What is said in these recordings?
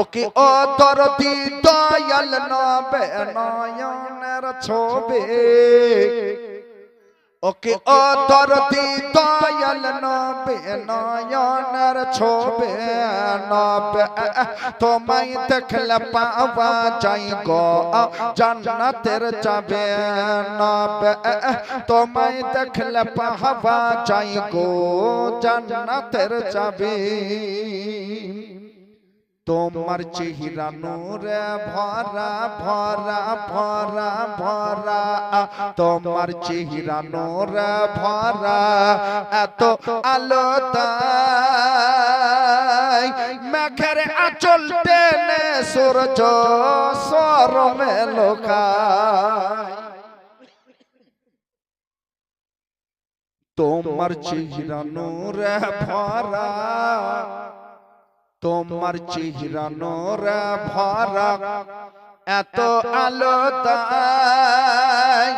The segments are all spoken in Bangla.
ওকে ও দরদি দয়াল নবে নয়নের ছবে। ওকে ও দরদি দয়াল নবে নয়নের ছবে। নবে তোমায় দেখলে পাওয়া যাই গো। জান্নাতের যাবে নবে তোমায় দেখলে পাওয়া যাই গো। জান্নাতের যাবে তোমার চেহারা নূরে ভরা ভরা ভরা ভরা। তোমার চেহারা নূরে ভরা এত আলো তাই মেঘের আঁচল টেনে সূর্য সরমে লোকায়। তোমার চেহারা নূরে ভরা। তোমার চেহারা নোরা ভরা এত আলো তাই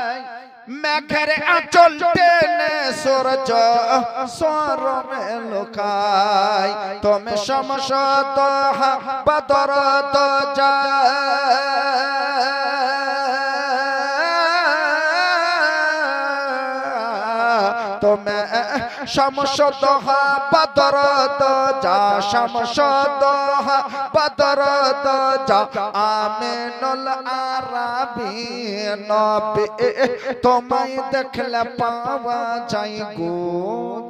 মেঘের আঁচল টেনে সূর্য সরমে লোকাই তুমি সমসত বদর তো তুমি সমসত বদর তো যা সমসত বদর তো যা আমিনুল আরাবি নবে। তোমায় দেখলে পাওয়া যাই গো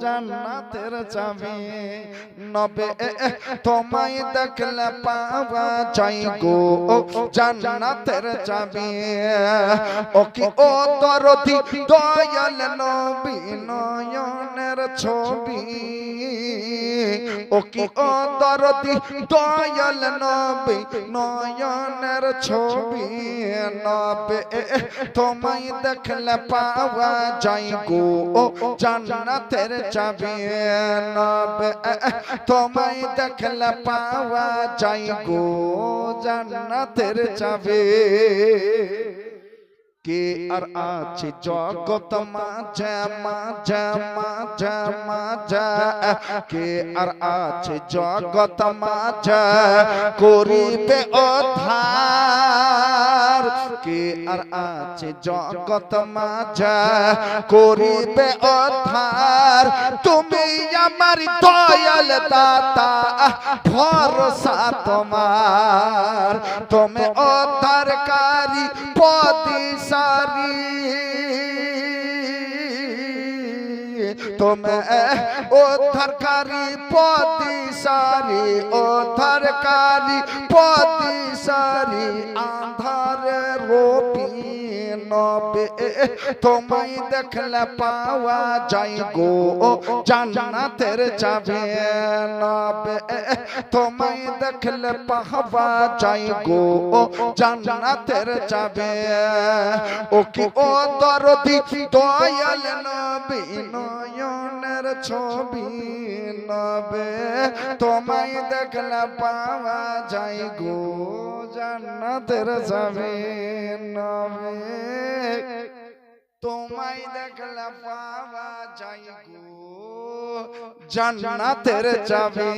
জান্নাতের চাবি। নবে, তোমায় দেখলে পাওয়া যাই গো জান্নাতের চাবি। ওকে ও দরদি, দয়াল নবী নয়নের ছবি ওকে ও দরদি দয়াল নবী নয়নের ছবি নবে তোমায় দেখলে পাওয়া যাই গো জান্নাতের চাবি নবে তোমায় দেখলে পাওয়া যাই গো জান্নাতের চাবি কে আর আছে জগত মাঝে মাঝে মাঝে মাঝে? কে আর আছে জগত মাঝে? করিবে অধার। কে আর আছে জগত মাঝে? করিবে অধার। তুমি আমার দয়াল দাতা, ভরসা তোমার। তুমি অধারকারী পদিসারি তুমি উদ্ধারকারী পদিসারি উদ্ধারকারী পদিসারি আধারে রবি নবে, তোমায় দেখলে পাওয়া যাই গো, জান্নাতের যাবে নবে, তোমায় দেখলে পাওয়া যাই গো, জান্নাতের যাবে। ও কি ও দরদি, দয়াল নবী, নয়নের ছবি নবে, তোমায় দেখলে পাওয়া যাই গো। জান্নাতের যাবে নবে তোমায় দেখলে পাওয়া যাই গো জান্নাতের যাবে